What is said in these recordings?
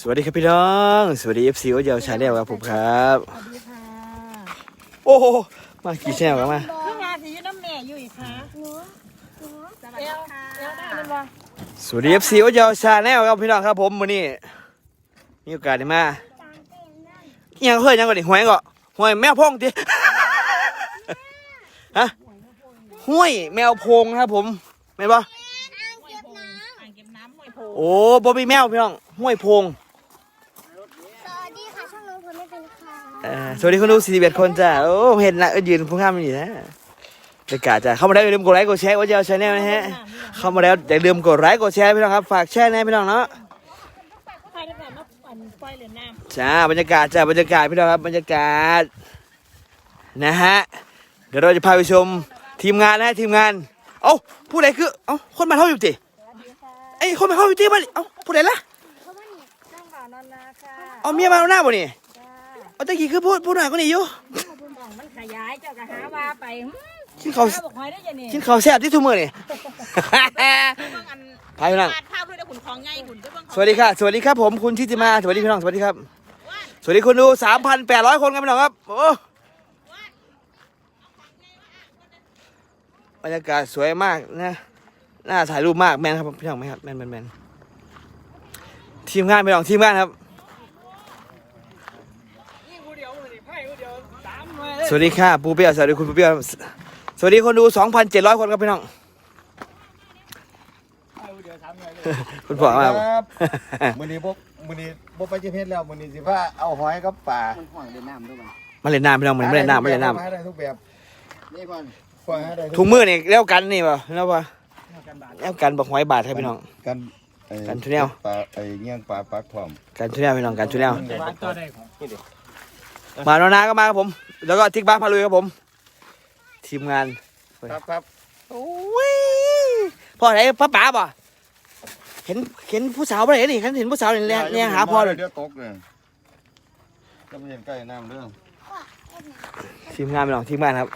สวัสดีครับพี่น้อง สวัสดีเอฟซีโอเยาวชาแนลครับผมครับ สวัสดีค่ะโอ้โหมากี่แชนกันมาเพิ่งงานสิอยุน้ำแม่อยู่อีกค่ะหนูหนูสวัสดีค่ะเอวได้เลยบ่สวัสดีเอฟซีโอเยาวชาแนลครับพี่น้องครับผมวันนี้มีโอกาสได้มาอิหยังเคยยังก่อนดิหวยก่อนหวยแมวพงดิฮะห้วยแมวพงนะครับผมแม่นปะอ่างเก็บน้ำห้วยโพโอ้บ่มีแมวพี่น้องห้วยพง สวัสดีค่ะ ช่องน้องพลไม่เป็นค่ะ เอ่อสวัสดีคนดู41คนจ้าโอ้เห็นละเอ้ยยืนพุ่งข้ามอยู่นะบรรยากาศจ้าเข้ามาแล้วอย่าลืมกดไลค์กดแชร์โอเยาวชาแนลนะฮะเข้ามาแล้วอย่าลืมกดไลค์กดแชร์พี่น้องครับฝากแชร์นะพี่น้องเนาะใครได้แบบมาปั่นปล่อยเหรียญน้จ้าบรรยากาศจ้าบรรยากาศพี่น้องครับบรรยากาศนะฮะเดี๋ยวเราจะพาไปชมทีมงานนะฮะทีมงาน เอ้าผู้ใดคือเอ้าคนมาเท่าอยู่ติไอ้ยคนมาเท่าอยู่ติบ้านเอ้าผู้ใดล่ะำช่างบ่าวนอนนาค่ะเอาเมียมาเอาหน้าบ่นี่ เอาตะกี้คือพูดพูดหน่อยก็นี่อยู่บุญของมันขยายเจ้าก็หาว่าไปหืมกินข้าวหาบอกหอยได้ยังนี่กินข้าวแซ่บที่ทุ่มมือนี่เบิ่งอันพายพี่น้องวาดภาพด้วยนะขุนของใหญ่ขุนด้วยเบิ่งสวัสดีค่ะ สวัสดีครับผมคุณทิติมาสวัสดีพี่น้องสวัสดีครับ สวัสดีคนดู3,800คนครับพี่น้องครับโอ้บรรยากาศสวยมากนะน่าถ่ายรูปมากแมนครับพี่น้องไหมครับแมนแมนแมนทีมงานพี่น้องทีมงานครับ สวัสดีค่ะปูเปียวสวัสดีคุณปูเปียวสวัสดีคนดู 2,700 คนครับพี่น้องคุณพ่อมาครับมือนี้พวกมือนี้พวกไปเจ็บเพชรแล้วมือนี้สิว่าเอาหอยกับป่ามาเล่นน้ำพี่น้องมาเล่นน้ำมาเล่นน้หาได้ทุกแบบนี่ก่อนหอยหาได้ำทุถุกงมือนี่แล้วกันนี่ป่ะแล้วป่ะแล้วกันบอกหอยบาทครับพี่น้องกันไอ้กันทุเรียนปลาไอ้เงี้ยงปลาปักพร้อมกันชุดแนวพี่น้องกันชุดแนว มาโนนาก็มาครับผม แล้วก็ทิกบ้าพาลุยครับผม ทีมงานครับครับโอ้ยพ่อไหนพ่อป๋าป่ะเห็นเห็นผู้สาวไปไหนนี่เห็นผู้สาวเนี่ยเนี่ยเนี่ยหาพ่อเลยเดี๋ยวตกเลยก็ไม่เห็นใกล้น้ำเรื่องทีมงานพี่น้องทีมงานครับ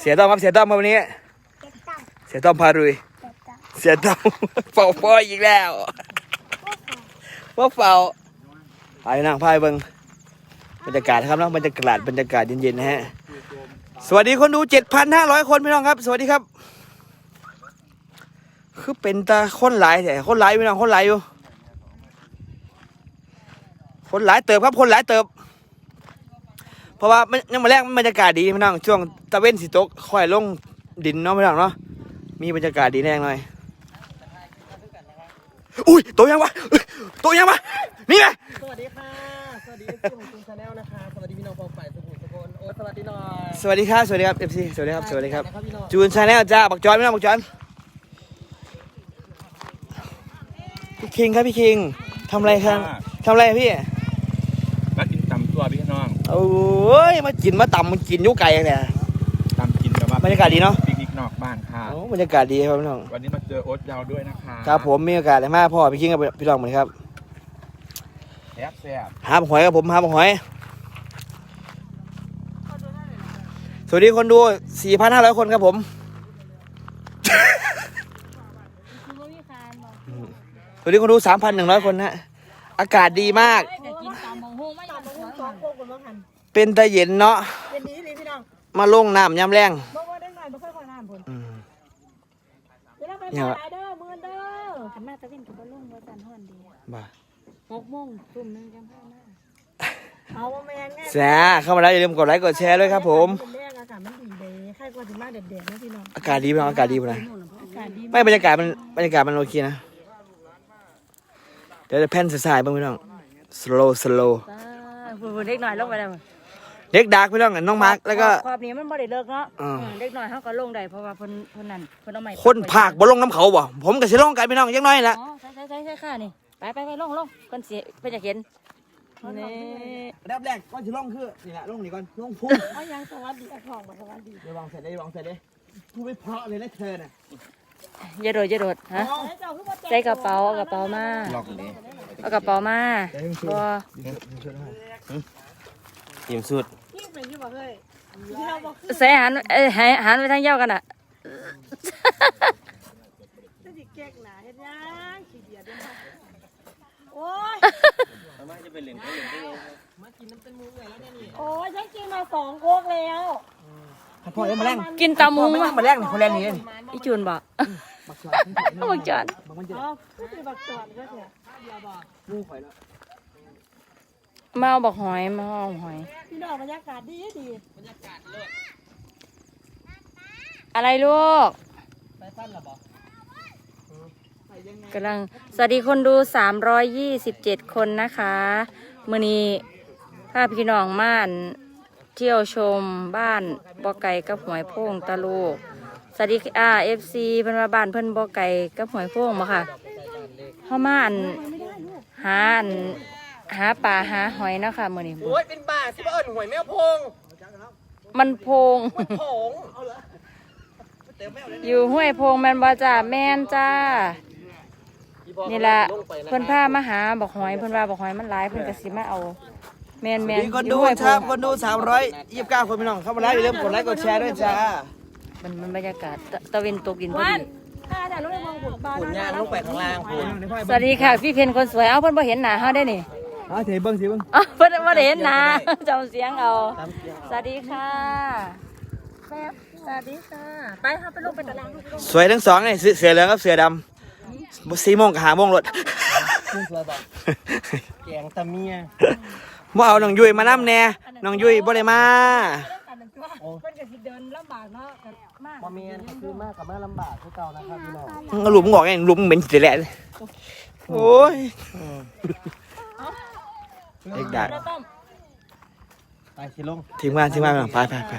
เสียต้อมครับเสียต้อมมาวันนี้เก็บตังค์เสียต้อมพาลุยเก็บตังค์เสียต้อมเฝ้าพ่ออีกแล้วว่าเฝ้าไปนั่งพายเบิ้ง บรรยากาศครับเนาะบรรยากาศบรรยากาศเย็นๆนะฮะสวัสดีคนดู 7,500 คนพี่น้องครับ สวัสดีครับ คือเป็นตาคนหลายแต่คนหลายพี่น้องคนหลายอยู่ คนหลายเติบครับคนหลายเติบ เพราะว่ามันยังมาแรกบรรยากาศดีพี่น้องช่วงตะเว้นสิตกค่อยลงดินเนาะพี่น้องเนาะมีบรรยากาศดีแน่หน่อยอุ้ยตัวยังวะตัวยังวะนี่ไงสวัสดีค่ะ ดีเอฟซีของคุณชาแนลนะคะ สวัสดีพี่น้องฟองฝ่ายสุขุมสุขนโอ้สวัสดีหน่อยสวัสดีครับ สวัสดีครับเอฟซีสวัสดีครับ สวัสดีครับนะครับพี่น้องจูนชาแนลจ้าบักจอนพี่น้องบักจอนพี่คิงครับพี่คิงทำอะไรครับทำอะไรพี่มากินตำตัวพี่น้องโอ้ยมากินมาต่ำมันกินอยุไก่เนี่ยตำกินแบบว่าบรรยากาศดีเนอะปิกนิกนอกบ้านค่ะโอ้บรรยากาศดีครับพี่น้องวันนี้มาเจอโอ๊ตยาวด้วยนะคะครับผมมีโอกาสได้มาพ่อพี่คิงกับพี่น้องเหมือนครับ แซ่บแซ่บหาบักหอยกับผมหาบักหอย สวัสดีคนดู 4,500 คนครับผมคือบ่มีคานบ่สวัสดีคนดู 3,100 คนนะอากาศดีมากเอ้ยแต่กินตามมองโฮงไม่ยอมสวนสองโคกคนบ้างหันเป็นตะเย็นเนาะเป็นนี้เลยพี่น้องมาลงน้ำยามแรงบอกว่าได้หน่อยไม่ค่อยคอยน้ำผลอืมเวลาไปเนี่ยขายเด้อมือเด้อขันมาตะเวนกับบ่ลงว่าจันฮ้อนดีบ้า หกโมงทุ่มหนึงจังพามาเอาว่าแมนไงแซ่เข้ามาแล้วอย่าลืมกดไลค์กดแชร์ด้วยครับผมเป็นแรกอากาศมันดีเลยใครกว่าจะมาเด็ดๆนะพี่น้องอากาศดีพี่น้องอากาศดีพี่นะอากาศดีไม่บรรยากาศมันบรรยากาศมันโอเคนะ เดี๋ยวจะแผ่นสายๆบ้างพี่น้อง slow slow ป้าผู้เด็กหน่อยลงไปแล้วเด็กดาร์กพี่น้องน้องมาร์คแล้วก็ขอบนี้มันบ่ได้เลิกเนาะอ่า เออเด็กหน่อยเฮาก็ลงได้เพราะว่าเพิ่นเพิ่นนั่นเพิ่นเอาไม้คนภาคบ่ลงน้ำเขาบ่ผมกับสิลงกันพี่น้องยังน้อยละ อ๋อใช่ใช่ใช่ใช่ค่ะนี่ ไปไปไปลงลงเพิ่นสิเพิ่นจะเห็นนี่แรกแรกก่อนสิลงคือนี่แหละลงนี่ก่อนลงพุ่งเอายังสวัสดีอะของมาสวัสดีเดี๋ยววางเสร็จได้วางเสร็จได้พูดไม่เพราะเลยนะเธอน่ะอย่าโดดอย่าโดดฮะแล้วเจ้าคือว่าแจใส่กระเป๋าเอากระเป๋ามาล็อกนี้เอากระเป๋ามาบ่ทีมสุดยิ่งเป็นยิ่งบอกเลยที่เราบอกคือใส่หันเอ้ยหันหันไปทางเหย้ากันน่ะ จะสิแก๊กหนาเฮ็ดยังขี้เดียดเด้อโอ้ยมากินน้ำเป็นมูเลยแล้วเนี่ยนี่โอ้ยฉันกินมาสองโคกแล้วพ่อเอ็มมาแรงกินตามุงมาว่ะมาแรงนี่คนแรงนี่อีจูนบอกบักจอนเอาผู้ถือบักสวนก็เถอะมาเอาบักหอยมาเอาหอย พี่น้องบรรยากาศดีดีบรรยากาศเลิศอะไรลูกไปสั้นหรอบอก กำลังสวัสดีคนดู 327 คนนะคะมือนี้พาพี่น้องม่านเที่ยวชมบ้านบ่อไก่กับหวยโพ่งตะลูกสวัสดีอ่าเอฟซีเพิ่นว่าบ้านเพิ่นบ่อไก่กับหวยโพ่งมาค่ะเข้ามาอันหาอันหาปลาหาหอยเนาะค่ะมือนี้โอ้ยเป็นบ้าสิบ่เอิญหวยแมวพงมันโพง ผง อยู่ห้วยโพงแมนบ่จ้าแม่นจ้า นี่ละเพิ่นพามาหาบอกหอยเพิ่นว่าบอกหอยมันหลายเพิ่นก็สิมาเอาแม่นแม่นมีคนอดูยู่ห้วยโพครับงคนดู329คนพี่น้องเข้ามาแล้วอย่าลืมกดไลค์กดแชร์ด้วยจ้ามันมันบรรยากาศตะตะเวนตกดินพอวันดีถ้าถ่ายรูปในมองบุญบาขุนยางลงไปข้างล่างคุณสวัสดีค่ะ พี่เพนคนสวยเอาเพิ่นบ่เห็นหน้าเฮาได้นี่เอาเทเบิ้งสิเบิ้งอ๋อเพิ่นบ่ได้เห็นหน้าจำเสียงเอาสวัสดีค่ะแม่สวัสดีค่ะ ไปเฮาไปลงไปตารางลูกไปลงสวยทั้งสองเลยเสือเสือเหลืองกับเสือดำ สี่โมงกับหาโมงรถคุณสวยบอกแกงตะเมียว่าเอาน้องยุ้ยมาน้ำแน่น้องยุ้ยบ่ได้มากันหนึ่งตัวเพิ่นก็สิเดินลำบากเนาะกันมากบอเมียนก็คือมากกับมาลำบากคือเก่านะครับพี่น้องมึงเอาหลุมมึงออกไงหลุมมึงเหม็นสิแหละโอ้ยเด็กดักแล้วต้มไปสิลงทีมงานทีมงานไปไปไป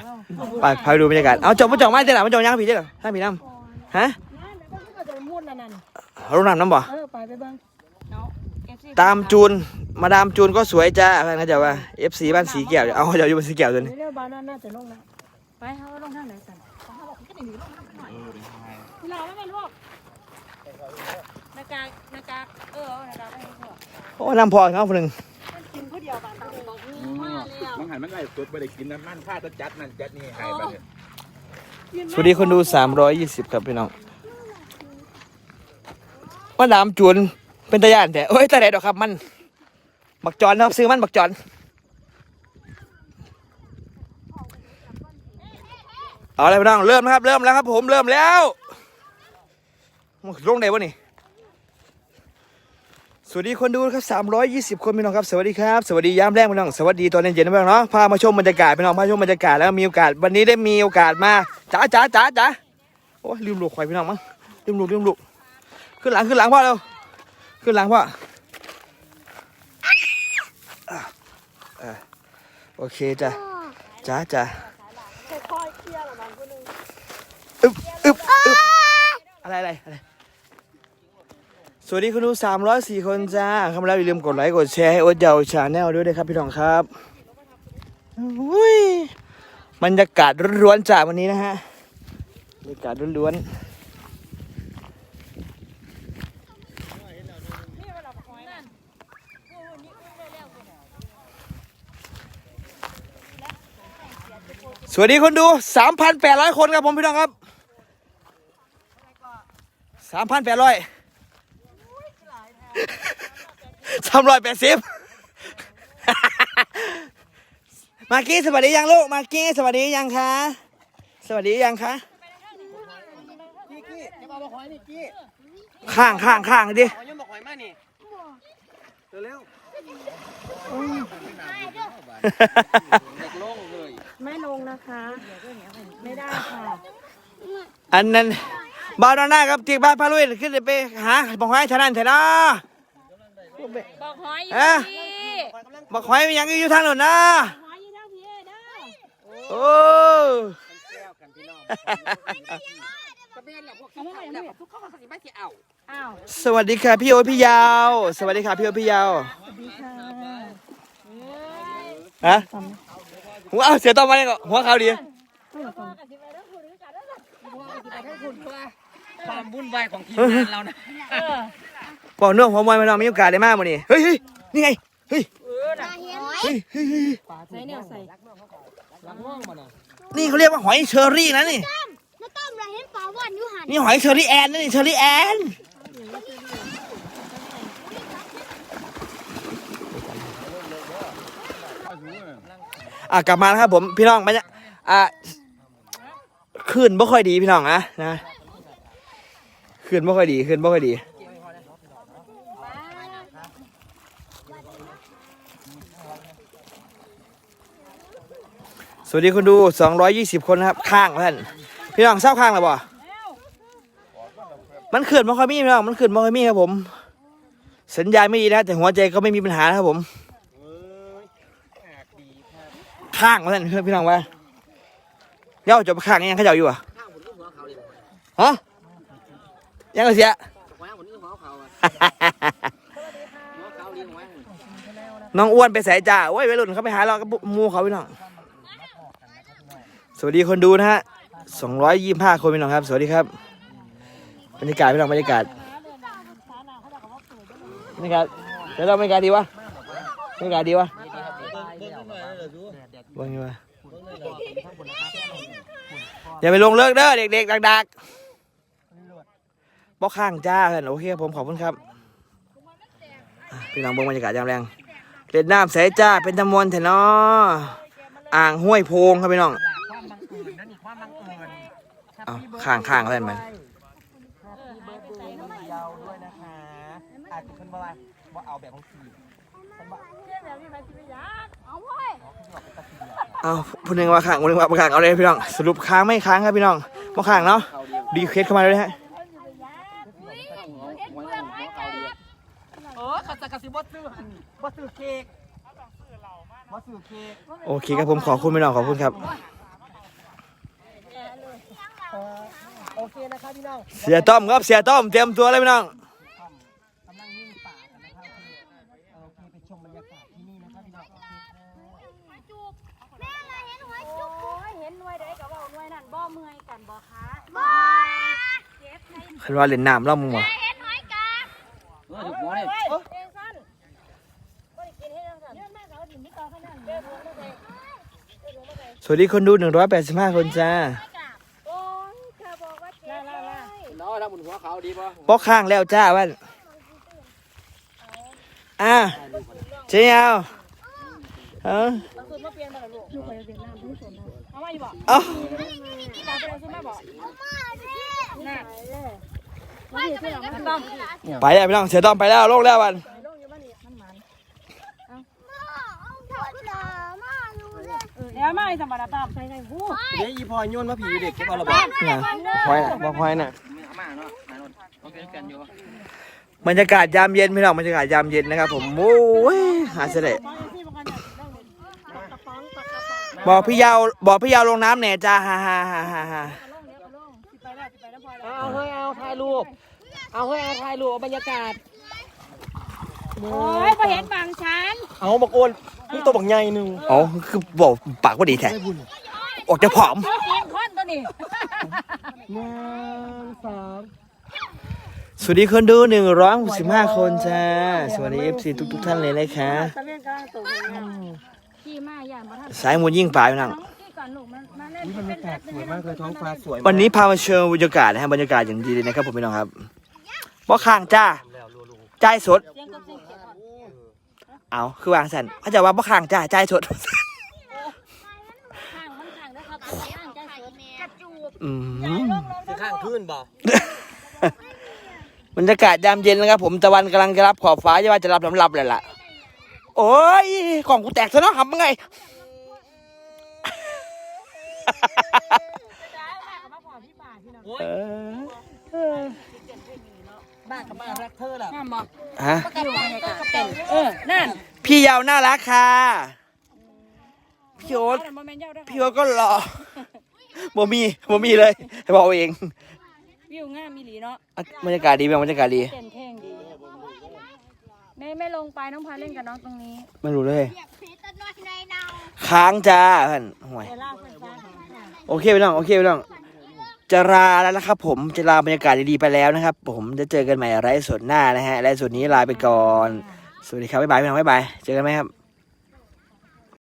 ไปไปดูบรรยากาศเอาจบมาจบมาเจ้าหน่ะมาจบยังผีเจ้าหน่ะถ้าผีน้ำฮะ นั่นนั่นเอาลงน้ำน้ำบ่เออไปไปเบิ่งตามจูนมาดามจูนก็สวยจ้าอะไรนะจ๊ะว่า FC บ้านสีแก้วเอาเดี๋ยวอยู่บ้านสีแก้วตัวนี้เรื่องบ้านนั้นน่าจะลงนะไปเฮาลงทางไหนสั่นพี่ลาแล้วแม่ลูกหน้ากากหน้ากากเออเอาหน้ากากไปให้พ่อโอ้น้ำพอเขาคนหนึ่งกินผู้เดียวกันต้องบอกมาแล้วมังหันมันไหลสุดไปได้กินน้ำมันผ้าจะจัดนั่นจัดนี่ให้ไปเนี่ย สวัสดีคนดู 320 ครับพี่น้อง มาดามจูนเป็นตาย่านแต่โอ้ยตาแดดอกครับมันบักจอนนะครับซื้อมันบักจอนเอาอะไรพี่น้องเริ่มนะครับ เริ่มแล้วครับ ผมเริ่มแล้วลงไหนวะนี่สวัสดีคนดูครับ 320 คนพี่น้องครับ สวัสดีครับ สวัสดียามแรกพี่น้อง สวัสดีตอนเย็นๆนะพี่น้องเนาะ พามาชมบรรยากาศพี่น้อง พาชมบรรยากาศแล้วมีโอกาส วันนี้ได้มีโอกาสมา จ๋าจ๋าจ๋าจ๋าโอ้ยลืมลูกควายพี่น้องมั้ง ลืมลูกลืมลูก ขึ้นหลังขึ้นหลังพ่อเร็วขึ้นหลังพ่อโอเคจ้ะจ๋าจ๋าค่อยๆเคลียร์ละมันคนนึงอึบอึบอึบอะไรอะไรอะไรสวัสดีคุณดู304คนจ้าเข้ามาแล้วอย่าลืมกดไลค์กดแชร์ให้อ๊ตเยาวชาแนลด้วยนะครับพี่น้องครับอุ้ยบรรยากาศร้อนๆจ้าวันนี้นะฮะบรรยากาศร้อนๆ สวัสดีคนดู 3,800 คนครับผมพี่น้องครับ 3,800สามร้อยแปดสิบมากกี้สวัสดียังลูก มากกี้สวัสดียังคะ สวัสดียังคะกี้กี้จะมาบอกหอยนี่กี้ข้างข้างข้างดิ นะคะ ไม่ได้ค่ะอันนั้นบาวดอนหน้าครับที่บ้านพาลุยขึ้นไปหาบอกให้ชนะเถอะนะบอกหอยอยู่เอ๊ะที่บอกให้ยังอยู่ทางโน้นนะหอยยี่เด้อพี่เอ้เด้อโอ้แก้วกันพี่น้องก็เป็นแหละพวกเอามาใหม่เอามาใหม่ทุกข้อเขาสิไม่เสียเอาอ้าวสวัสดีค่ะพี่โอ๊ตพี่ยาว สวัสดีค่ะพี่โอ๊ตพี่ยาวสวัสดีค่ะฮะ หัวเอาเสียต่อมาเลยก็หัวเขาวดีความวุ่นวายของทีมงานเรานะบอกเนื่องหัวมวยมาลองมีโอกาสได้มากมื้อนี้เฮ้ยเฮ้ยนี่ไงเฮ้ยมาเห็นเฮ้ยเฮ้ยเฮ้ยใส่แนวใส่ลังม่วงมาน่ะนี่เขาเรียกว่าหอยเชอรี่นะนี่น้าต้อมเราเห็นปลาว่านอยู่หันนี่หอยเชอรี่แอนนะนี่เชอรี่แอน อะกลับมาแล้วครับผมพี่น้องมันจะอะขึ้นไม่ค่อยดีพี่น้องนะนะขึ้นไม่ค่อยดีขึ้นไม่ค่อยดี สวัสดีคนดู 220 คนนะครับ ข้างท่านพี่น้องเศร้าข้างหรือเปล่ามันขึ้นไม่ค่อยมีพี่น้องมันขึ้นไม่ค่อยมีครับผม สัญญาณไม่ดีนะแต่หัวใจก็ไม่มีปัญหานะครับผม ข้างมาท่านพี่น้องว่าเดี๋ยวจะไปข้างยังเขาเจ้าอยู่อะฮะยังก็เสียน้องอ้วนไปใส่จ่าโอ้ยวัยรุ่นเขาไปหาเรากับหมูเขาพี่น้อง สวัสดีคนดูนะฮะสองร้อยยี่ห้าคนพี่น้องครับ สวัสดีครับ บรรยากาศพี่น้องบรรยากาศบรรยากาศเดี๋ยวเราบรรยากาศดีวะบรรยากาศดีวะ ว่าไงวะอย่าไปลงเลิกเด้อเด็กๆดักๆบอกข้างจ้าเพื่อนโอเคครับผมขอบคุณครับอะพี่น้องเบิ่งบรรยากาศยามแรงเล่นน้ำใสจ้าเป็นตะมวนแถนออ่างห้วยโพงครับพี่น้องความบังเอิญนั่นนี่ความบังเอิญเอาข้างข้างๆแล้วกันมันแฮปปี้เบิร์ดเดย์น้องยาวด้วยนะคะอาจจะเพิ่นว่าว่าเอาแบบของสีเพิ่นว่า เอาพูดหนึ่งว่าข้างพูดหนึ่งว่าบ่ข้างเอาเลยพี่น้องสรุปค้างไม่ค้างครับพี่น้องบ่ข้างเนาะดีเคสเข้ามาเลยฮะเออขัดจักรสิบ่ซื้อหันบ่ซื้อเค้กบ่ซื้อเค้กโอเคครับผมขอบคุณพี่น้องขอบคุณครับเออโอเคนะคะพี่น้องเสียต้อมครับเสียต้อมเตรียมตัวเลยพี่น้อง นหน่วยใดก็บอกหน่วยนั่นบ่เมื่อยกันบ่คะบอเจ็บในคันว่าเล่นน้ำเล่ามึงบ่เห็นหอยกาบเองสั้นบ่ได้กินให้จังซั่นเดี๋ยวแม่เขาดิมีต่อขนาดเด้อบ่ได้สวัสดีคนดู 185 คนจ้าโอ้ยเธอบอกว่าเจ็บเลยน้อยนะบนหัวเขาดีป่ะบ่ข้างแล้วจ้าวันอะเจียวเออ เอาสูตรมาเปลี่ยนบ่ล่ะลูกอยู่ไปเวียดนามทุกคนเอามาอยู่บ่เอาตาไปเอาสูตรมาบ่เอามาดิน่ะมาดิที่หลังมันต้องไปแล้วพี่น้องเสียต้อมไปแล้วลงแล้ววันพ่อเอาถังหนามาดูเลยเดี๋ยวมาให้ธรรมดาตามใส่ในหูเดี๋ยวอีพอยโยนมาผีเด็กเก็บเอาระบเนี่ยควายน่ะบ่ควายน่ะมาเนาะโอเคกันอยู่บรรยากาศยามเย็นพี่น้องบรรยากาศยามเย็นนะครับผมโอ้ยหาเสด็จ บอกพี่ยาวบอกพี่ยาวลงน้ำแหน่จ้าฮ่าฮ่าฮ่าฮ่าฮ่าเอาเฮ้ยเอาถ่ายรูป เอาเฮ้ยเอาถ่ายรูปเอาบรรยากาศ โอ้ยพอเห็นบางชั้นเอาบักโอนนี่ตัวบักใหญ่หนึ่งอ๋อคือบอกปากว่าดีแท้ออกจะผอมเขาเสียงคนตัวนี้หนึ่งสองสวัสดีคนดูหนึ่งร้อยหกสิบห้าคนจ้า สวัสดีเอฟซีทุกทุกๆท่านเลยนะคะ ตะเวียนกำลังตกอยู่ขี่มาอย่างมาทันสายมูลยิ่งป่าพี่น้อง น้องขี่ก่อนลูกมันมาเล่นนี่บรรยากาศสวยมากเลยท้องฟ้าสวยวันนี้พามาเชิญบรรยากาศนะฮะบรรยากาศอย่างดีเลยนะครับผมพี่น้องครับว่าข้างจ้าจ่ายสด เสียงกับเสียงเจ็บก่อนเอาคือวางสันเขาจะว่าว่าข้างจ้าจ่ายสด ข้างมันข้างนะครับข้างใจสดกระจูบอืมคือข้างขึ้นบ่บรรยากาศยามเย็นนะครับผมตะวันกำลังจะรับขอบฟ้าจะว่าจะรับลำรับเลยล่ะ โอ้ยกล่องกูแตกซะเนาะทำยังไงโอ้ยเออบ้ากับบ้ารักเธอแหละห้ามบอกฮะอยู่บรรยากาศเต้นเออนั่นพี่ยาวน่ารักค่ะพี่โอ๊ตเอาแต่โมเมนต์เย้าด้วยพี่โอ๊ตก็รอบ่มีบ่มีเลยให้บอกเองวิวงามมีหลีเนาะอะบรรยากาศดีไหมบรรยากาศดีเต้นเท่งดี ไม่ไม่ลงไปน้องพาเล่นกับน้องตรงนี้ไม่รู้เลย อยากเพชรน้อยในเนาค้างจ้าเพื่อนห่วยเวลาเพื่อนฟ้าโอเคพี่น้อง โอเคพี่น้อง จะลาแล้วนะครับผม จะลาบรรยากาศดีๆไปแล้วนะครับ ผมจะเจอกันใหม่ไลฟ์สดหน้านะฮะไลฟ์สดนี้ลาไปก่อน สวัสดีครับ บ๊ายบายพี่น้องบ๊ายบาย เจอกันไหมครับ